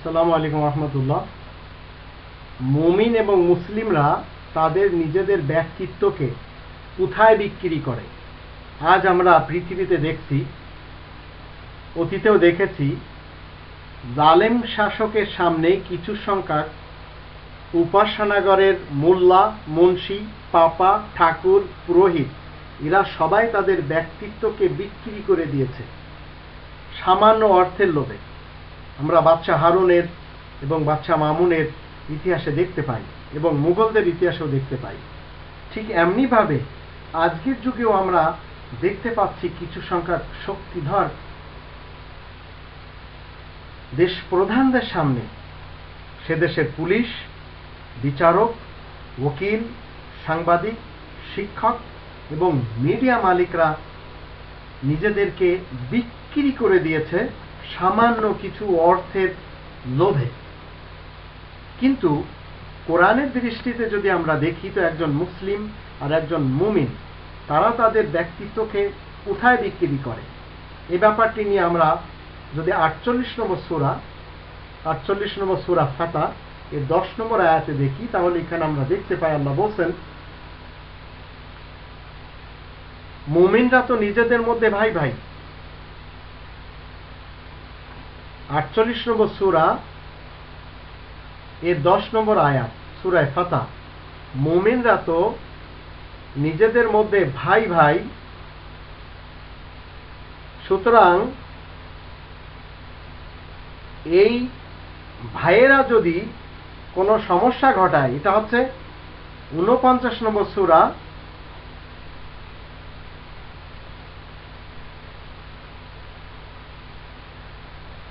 আসসালামু আলাইকুম রহমতুল্লাহ। মুমিন এবং মুসলিমরা তাদের নিজেদের ব্যক্তিত্বকে কোথায় বিক্রি করে? আজ আমরা পৃথিবীতে দেখছি, অতীতেও দেখেছি, জালেম শাসকের সামনে কিছু সংখ্যক উপাসনাগরের মোল্লা, মুন্সি, পাপা, ঠাকুর, পুরোহিত, এরা সবাই তাদের ব্যক্তিত্বকে বিক্রি করে দিয়েছে, সামান্য অর্থের লোভে। আমরা বাচ্চা হারুনের এবং বাচ্চা মামুনের ইতিহাসে দেখতে পাই এবং মুঘলদের ইতিহাসেও দেখতে পাই। ঠিক এমনিভাবে আজকের যুগেও আমরা দেখতে পাচ্ছি কিছু সংখ্যক শক্তিধর দেশ প্রধানদের সামনে। সে দেশের পুলিশ, বিচারক ওকিল সাংবাদিক, শিক্ষক এবং মিডিয়া মালিকরা নিজেদেরকে বিক্রি করে দিয়েছে। সামান্য কিছু অর্থের লোভে। কিন্তু কোরআনের দৃষ্টিতে যদি আমরা দেখি, তো একজন মুসলিম আর একজন মুমিন, তারা তাদের ব্যক্তিত্বকে কোথায় বিক্রি করে? এ ব্যাপারটি নিয়ে আমরা যদি আটচল্লিশ নম্বর সুরা, আটচল্লিশ নম্বর সুরা ফাতা, এর দশ নম্বর আয়াতে দেখি, তাহলে এখানে আমরা দেখতে পাই, আল্লাহ বলছেন, মুমিনরা তো নিজেদের মধ্যে ভাই ভাই আটচল্লিশ নম্বর সুরা, এর দশ নম্বর আয়াত, সুরায় ফাতা মুমিনরা তো নিজেদের মধ্যে ভাই ভাই। সুতরাং এই ভাইয়েরা যদি কোনো সমস্যা ঘটায়, এটা হচ্ছে উনপঞ্চাশ নম্বর সুরা